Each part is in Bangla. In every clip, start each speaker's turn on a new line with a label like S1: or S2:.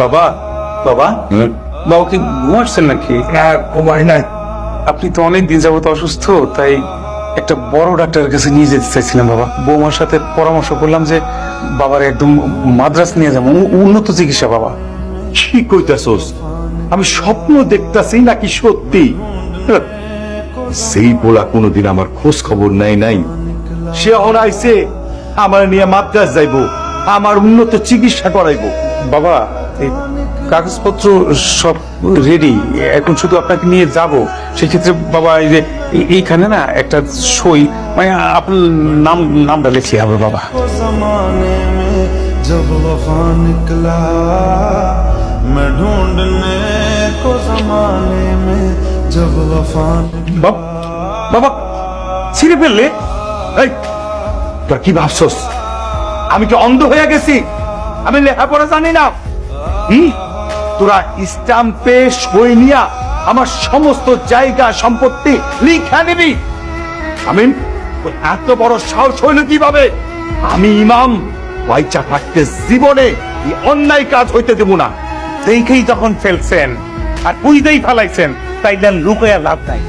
S1: বাবা? বাবা? বাবা কি ঘুমাচ্ছেন নাকি?
S2: না ঘুমাই নাই।
S1: আপনি তো অনেক দিন যাবত অসুস্থ তাই একটা বড় ডাক্তারের কাছে নিয়ে যেতে চাইছিলাম বাবা। বৌমার সাথে পরামর্শ করলাম যে বাবার একদম মাদ্রাস নিয়ে যাব। উন্নত চিকিৎসা বাবা।
S2: কি কইতাছস? আমি স্বপ্ন দেখতাছি নাকি সত্যি? সেই পোলা কোনোদিন আমার খোঁজ খবর নাই নাই। সে এখন আইছে আমার নিয়ে মাদ্রাস যাইবো আমার উন্নত চিকিৎসা করাইবো।
S1: বাবা এই কাগজপত্র সব রেডি এখন শুধু আপনাকে নিয়ে যাব সেক্ষেত্রে বাবা এই যে এই- এইখানে না একটা সই মানে আপনার নাম নামটা লিখে হবে বাবা
S3: को जमाने में जब वफा निकला मैं ढूंढने को जमाने में जब वफा निकला
S2: বাপ- বাবা ছিঁড়ে ফেললে এই তোরা কি ভাবছস আমি কি অন্ধ হয়ে গেছি আমি লেখাপড়া জানি না হুম তোরা স্টাম্পে সই নিয়া আমার সমস্ত জায়গা সম্পত্তি লিখা নিবি। আমি এত বড় সাহস হইল কীভাবে? আমি ইমাম পয়সা থাকতে জীবনে এই অন্যায় কাজ হইতে দেব না।
S4: দেখেই যখন ফেলছেন আর বুঝতেই ফেলাইছেন, তাইলে লুকাইয়া লাভ নাই।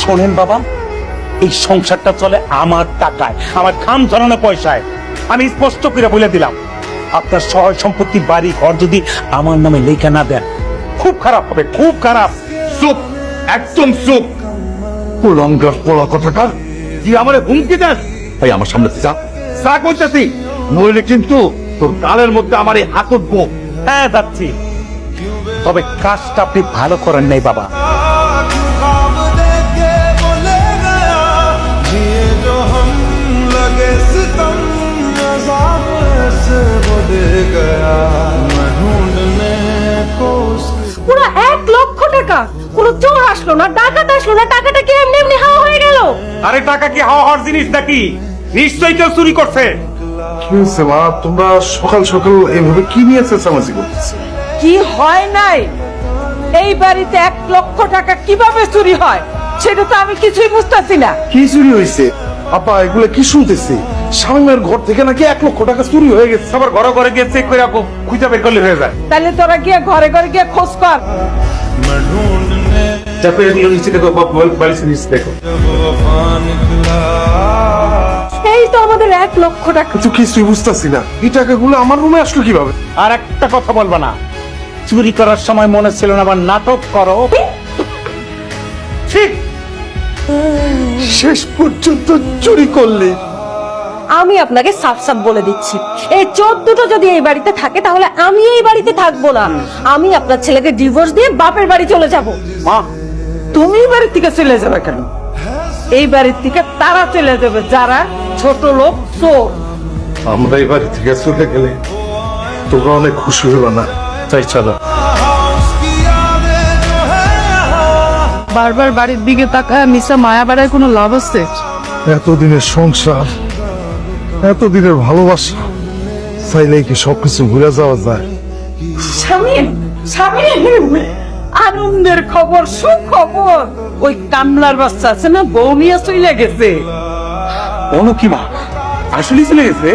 S4: শোনেন বাবা, এই সংসারটা চলে আমার টাকায়, আমার খাম জড়ানো পয়সায়। আমি স্পষ্ট করে বলে দিলাম আপনার সহায় সম্পত্তি, বাড়ি, ঘর যদি আমার নামে লেখা না দেন, খুব খারাপ হবে, খুব খারাপ।
S2: চুপ, একদম চুপ। কুলঙ্গার পোলা কথাকার তুই আমারে হুমকি দেস ভাই, আমার সামনে যা। যা করতেছি নইলে কিন্তু তোর গালের মধ্যে আমার এই হাত উঠবো।
S4: হ্যাঁ যাচ্ছি। তবে কাজটা আপনি ভালো করেন নাই, বাবা।
S5: চোর আসলো না ডাকাত আসলো না টাকাটা কি এমনি এমনি হাওয়া হয়ে গেল?
S4: আরে টাকা কি হাওয়া হওয়ার জিনিস নাকি? নিশ্চয়ই কেউ চুরি করছে।
S6: কি হয়েছে মা? তোমরা সকাল সকাল এইভাবে কি
S5: কি হয় নাই? এই বাড়িতে এক লক্ষ টাকা কীভাবে চুরি হয়? সেটা তো আমি কিছুই বুঝতেছি না।
S6: কি চুরি হয়েছে? আপা এগুলো কি শুনতেছি? স্বামীর ঘর থেকে নাকি এক লক্ষ টাকা চুরি হয়ে গেছে?
S4: আবার ঘরে ঘরে গিয়ে চেক করে খুঁজে বের করলে হয়ে যায়।
S5: তাহলে তোরা গিয়ে ঘরে ঘরে গিয়ে খোঁজ কর।
S6: আমার আসলো কীভাবে?
S4: আর একটা কথা না। চুরি করার সময় মনে ছিল না আবার নাটক করো। ঠিক
S6: শেষ পর্যন্ত চুরি করলে
S5: আমি আপনাকে সাফ সাফ বলে দিচ্ছি। এই চোর দুটো যদি এই বাড়িতে থাকে তাহলে আমি এই বাড়িতে থাকব না। আমি আপনার ছেলেকে ডিভোর্স দিয়ে বাপের বাড়ি চলে যাব।
S4: মা।
S5: তুমি বাড়ির থেকে চলে যাবে কেন? এই বাড়ির থেকে তারা চলে যাবে যারা ছোট লোক চোর।
S6: আমরা এই বাড়ি থেকে চলে গেলে তোমরা অনেক খুশি হবে না? তাই
S3: ছাড়া
S7: বারবার বাড়ির দিকে তাকায় মিশা মায়া বাড়ায় কোনো লাভ আছে?
S6: এতদিনের সংসার এতদিনের ভালোবাসা চাইলেই কি সবকিছু ভুলে যাওয়া যায়?
S5: স্বামী স্বামীন আনন্দের খবর সুখবর। ওই কামলার বাচ্চা আছে না বউ নিয়ে চলে গেছে।
S1: বলো কি মা আসলেই চলে গেছে?